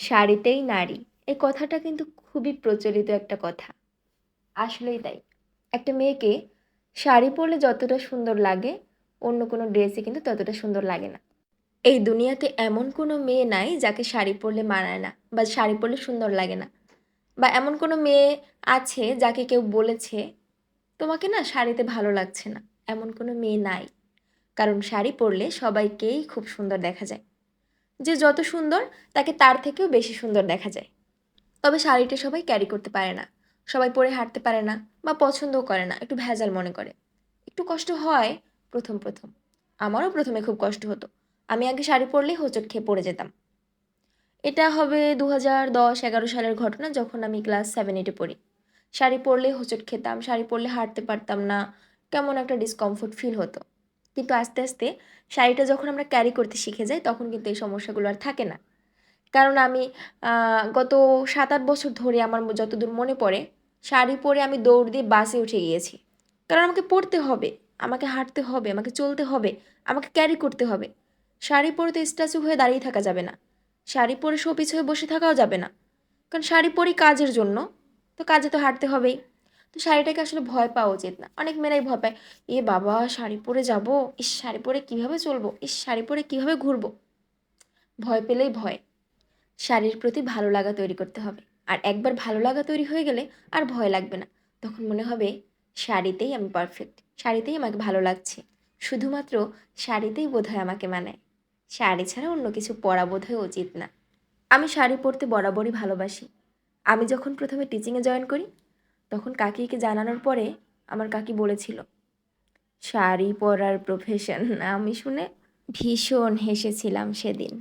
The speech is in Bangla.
শাড়িতেই নারী। এই কথাটা কিন্তু খুবই প্রচলিত একটা কথা। আসলেই তাই। একটা মেয়েকে শাড়ি পরলে যতটা সুন্দর লাগে, অন্য কোনো ড্রেসে কিন্তু ততটা সুন্দর লাগে না। এই দুনিয়াতে এমন কোনো মেয়ে নাই যাকে শাড়ি পরলে মানায় না বা শাড়ি পরলে সুন্দর লাগে না। বা এমন কোনো মেয়ে আছে যাকে কেউ বলেছে, তোমাকে না শাড়িতে ভালো লাগছে না। এমন কোনো মেয়ে নাই। কারণ শাড়ি পরলে সবাইকেই খুব সুন্দর দেখা যায়। যে যত সুন্দর, তাকে তার থেকেও বেশি সুন্দর দেখা যায়। তবে শাড়িটা সবাই ক্যারি করতে পারে না। সবাই পরে হাঁটতে পারে না বা পছন্দও করে না, একটু ভেজাল মনে করে। একটু কষ্ট হয় প্রথম প্রথম। আমারও প্রথমে খুব কষ্ট হতো। আমি আগে শাড়ি পরলেই হোঁচট খেয়ে পড়ে যেতাম। এটা হবে দু হাজার দশ, এগারো সালের ঘটনা যখন আমি ক্লাস সেভেন এইটে পড়ি। শাড়ি পরলেই হোঁচট খেতাম, শাড়ি পরলে হাঁটতে পারতাম না। কেমন একটা ডিসকমফোর্ট ফিল হতো। কিন্তু আস্তে আস্তে শাড়িটা যখন আমরা ক্যারি করতে শিখে যাই, তখন কিন্তু এই সমস্যাগুলো আর থাকে না। কারণ আমি গত সাত আট বছর ধরে আমার যতদূর মনে পড়ে, শাড়ি পরে আমি দৌড় দিয়ে বাসে উঠে গিয়েছি। কারণ আমাকে পড়তে হবে, আমাকে হাঁটতে হবে, আমাকে চলতে হবে, আমাকে ক্যারি করতে হবে। শাড়ি পরে তো স্ট্যাচু হয়ে দাঁড়িয়ে থাকা যাবে না। শাড়ি পরে শোপিস হয়ে বসে থাকাও যাবে না। কারণ শাড়ি পরি কাজের জন্য, তো কাজে তো হাঁটতে হবেই। তো শাড়িটাকে আসলে ভয় পাওয়া উচিত না। অনেক মেয়েরাই ভয় পায়, এ বাবা, শাড়ি পরে যাব? ইস, শাড়ি পরে কীভাবে চলবো? ইস, শাড়ি পরে কীভাবে ঘুরবো? ভয় পেলেই ভয়। শাড়ির প্রতি ভালো লাগা তৈরি করতে হবে। আর একবার ভালো লাগা তৈরি হয়ে গেলে আর ভয় লাগবে না। তখন মনে হবে, শাড়িতেই আমি পারফেক্ট শাড়িতেই আমাকে ভালো লাগছে। শুধুমাত্র শাড়িতেই বোধহয় আমাকে মানায়। শাড়ি ছাড়া অন্য কিছু পরা বোধহয় উচিত না। আমি শাড়ি পরতে বরাবরই ভালোবাসি। আমি যখন প্রথমে টিচিংয়ে জয়েন করি তখন কাকিকে জানানোর পরে আমার কাকি বলেছিল, শাড়ি পরার প্রফেশন আমি শুনে ভীষণ হেসেছিলাম সেদিন।